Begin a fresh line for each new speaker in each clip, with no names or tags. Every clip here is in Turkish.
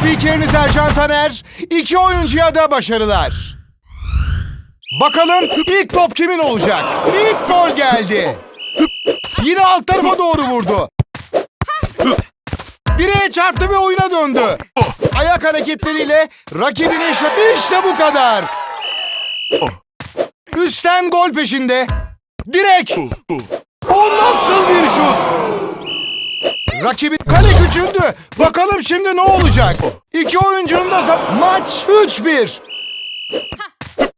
spikeriniz Ercan Taner. İki oyuncuya da başarılar. Bakalım ilk top kimin olacak? İlk gol geldi. Yine alt tarafa doğru vurdu. Direğe çarptı ve oyuna döndü. Ayak hareketleriyle rakibini şa- işte bu kadar. Üstten gol peşinde. Direk. O nasıl bir şut? Rakibi kale küçüldü. Bakalım şimdi ne olacak? İki oyuncunun da maç 3-1.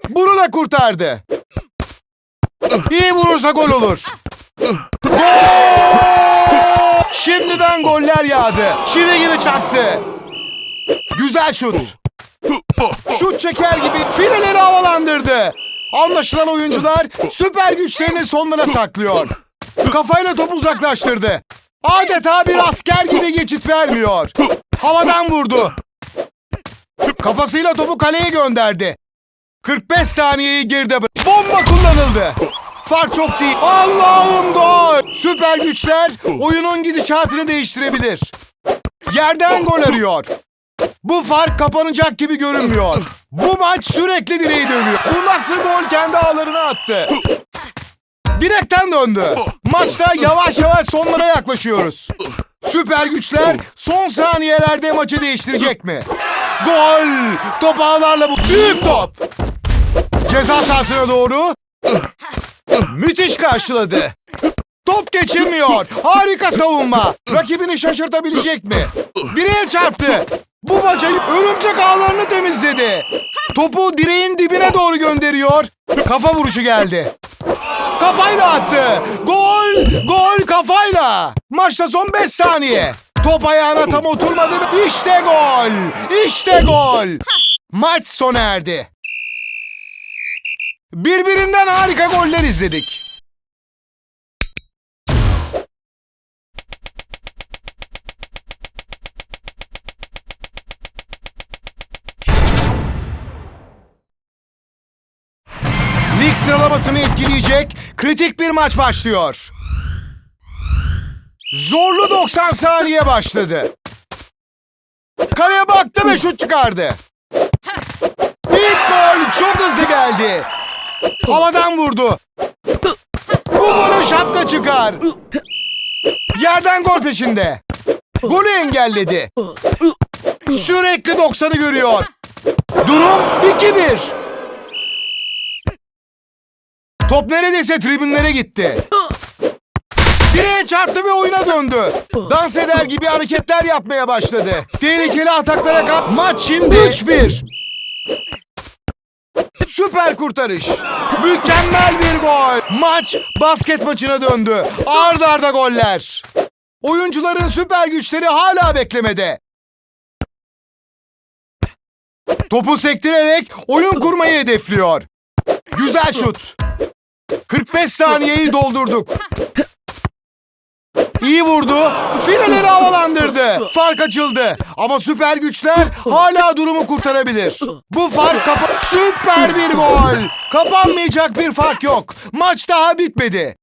Bunu da kurtardı. İyi vurursa gol olur. Gol! Şimdiden goller yağdı. Çivi gibi çaktı. Güzel şut. Şut çeker gibi fileleri havalandırdı. Anlaşılan oyuncular süper güçlerini sonlara saklıyor. Kafayla topu uzaklaştırdı. Adeta bir asker gibi geçit vermiyor. Havadan vurdu. Kafasıyla topu kaleye gönderdi. 45 saniyeyi geride bırak- Bomba kullanıldı. Fark çok değil. Allah'ım gol. Süper güçler oyunun gidişatını değiştirebilir. Yerden gol arıyor. Bu fark kapanacak gibi görünmüyor. Bu maç sürekli direği dönüyor. Bu nasıl gol kendi ağlarına attı. Direkten döndü. Maçta yavaş yavaş sonlara yaklaşıyoruz. Süper güçler son saniyelerde maçı değiştirecek mi? Gol! Top ağlarla bu. Büyük top. Ceza sahasına doğru. Müthiş karşıladı. Top geçirmiyor. Harika savunma. Rakibini şaşırtabilecek mi? Direğe çarptı. Bu maça örümcek ağlarını temizledi. Topu direğin dibine doğru gönderiyor. Kafa vuruşu geldi. Kafayla attı. Gol! Gol kafayla. Maçta son 5 saniye. Top ayağına tam oturmadı. İşte gol! İşte gol! Maç sona erdi. Birbirinden harika goller izledik. Lig sıralamasını etkileyecek kritik bir maç başlıyor. Zorlu 90 saniye başladı. Kaleye baktı ve şut çıkardı. İlk gol çok hızlı geldi. Havadan vurdu. Bu golü şapka çıkar. Yerden gol peşinde. Golü engelledi. Sürekli 90'ı görüyor. Durum 2-1. Top neredeyse tribünlere gitti. Direğe çarptı ve oyuna döndü. Dans eder gibi hareketler yapmaya başladı. Tehlikeli ataklara kap. Maç şimdi 3-1. Süper kurtarış. Mükemmel bir gol. Maç basket maçına döndü. Arda arda goller. Oyuncuların süper güçleri hala beklemede. Topu sektirerek oyun kurmayı hedefliyor. Güzel şut. 45 saniyeyi doldurduk. İyi vurdu. Fileleri havalandırdı. Fark açıldı. Ama süper güçler hala durumu kurtarabilir. Bu fark kapa... Süper bir gol. Kapanmayacak bir fark yok. Maç daha bitmedi.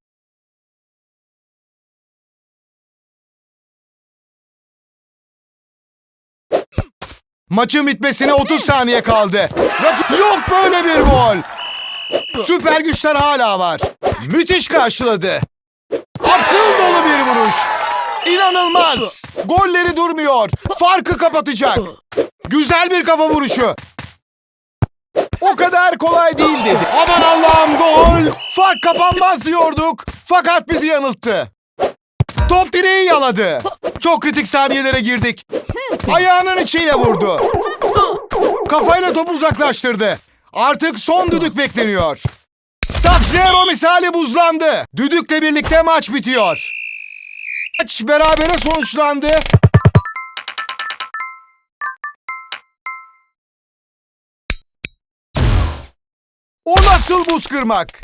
Maçın bitmesine 30 saniye kaldı. Yok böyle bir gol. Süper güçler hala var. Müthiş karşıladı. Akıl dolu bir vuruş. İnanılmaz. Golleri durmuyor. Farkı kapatacak. Güzel bir kafa vuruşu. O kadar kolay değil dedi. Aman Allah'ım gol. Fark kapanmaz diyorduk. Fakat bizi yanılttı. Top direği yaladı. Çok kritik saniyelere girdik. Ayağının içiyle vurdu. Kafayla topu uzaklaştırdı. Artık son düdük bekleniyor. Sub-Zero misali buzlandı. Düdükle birlikte maç bitiyor. Maç berabere sonuçlandı. O nasıl buz kırmak?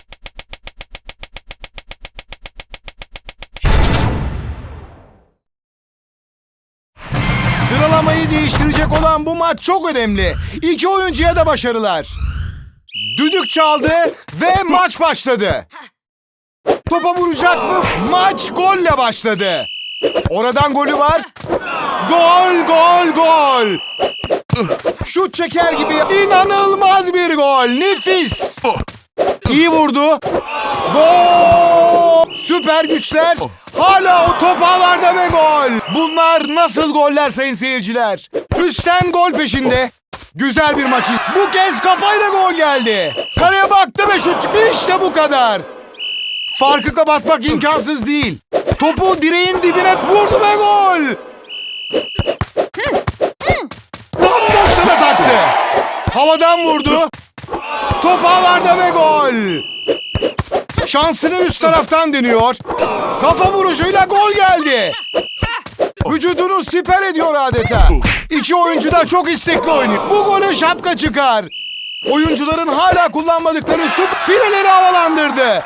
Sıralamayı değiştirecek olan bu maç çok önemli. İki oyuncuya da başarılar. Düdük çaldı ve maç başladı. Topa vuracak mı? Maç golle başladı. Oradan golü var. Gol, gol, gol. Şut çeker gibi inanılmaz bir gol. Nefis. İyi vurdu. Gol! Süper güçler. Hala o top ağlarda ve gol. Bunlar nasıl goller sayın seyirciler? Üstten gol peşinde. Güzel bir maçı. Bu kez kafayla gol geldi. Kaleye baktı ve şut. İşte bu kadar. Farkı kapatmak imkansız değil. Topu direğin dibine vurdu ve gol. Tam 90'a taktı. Havadan vurdu. Top ağlarda ve gol. Şansını üst taraftan deniyor. Kafa vuruşuyla gol geldi. Vücudunu siper ediyor adeta. İki oyuncu da çok istekli oynuyor. Bu gole şapka çıkar. Oyuncuların hala kullanmadıkları süp fileleri havalandırdı.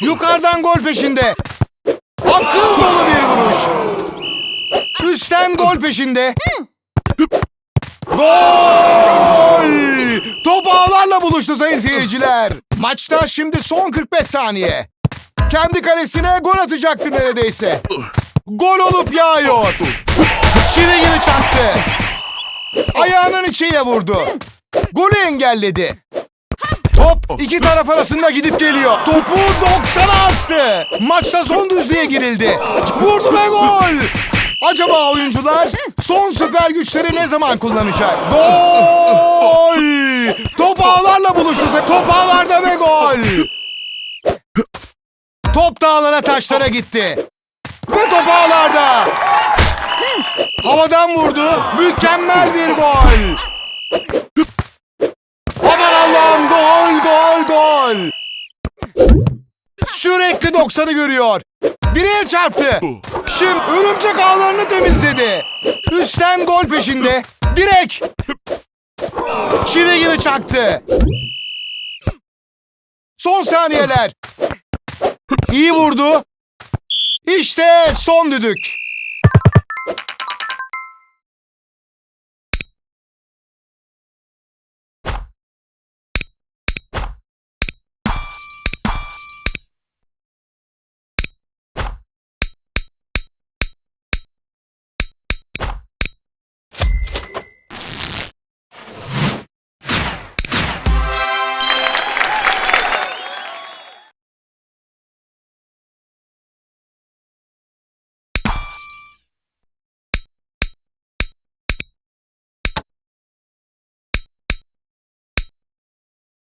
Yukarıdan gol peşinde. Akıl dolu bir vuruş. Üstten gol peşinde. Gol! Top ağlarla buluştu sayın seyirciler. Maçta şimdi son 45 saniye. Kendi kalesine gol atacaktı neredeyse. Gol olup yağıyor. Çivi gibi çaktı. Ayağının içiyle vurdu. Golü engelledi. Top iki taraf arasında gidip geliyor. Topu 90'a astı. Maçta son düzlüğe girildi. Vurdu ve gol. Acaba oyuncular son süper güçleri ne zaman kullanacak? Gol! Top ağlarla buluştu. Top ağlarda ve gol. Top dağlara taşlara gitti. Ve top ağlarda. Havadan vurdu. Mükemmel bir gol. Aman Allah'ım gol gol gol. Sürekli 90'ı görüyor. Direğe çarptı. Şimdi örümcek ağlarını temizledi. Üstten gol peşinde. Direk. Çivi gibi çaktı. Son saniyeler. İyi vurdu. İşte son düdük.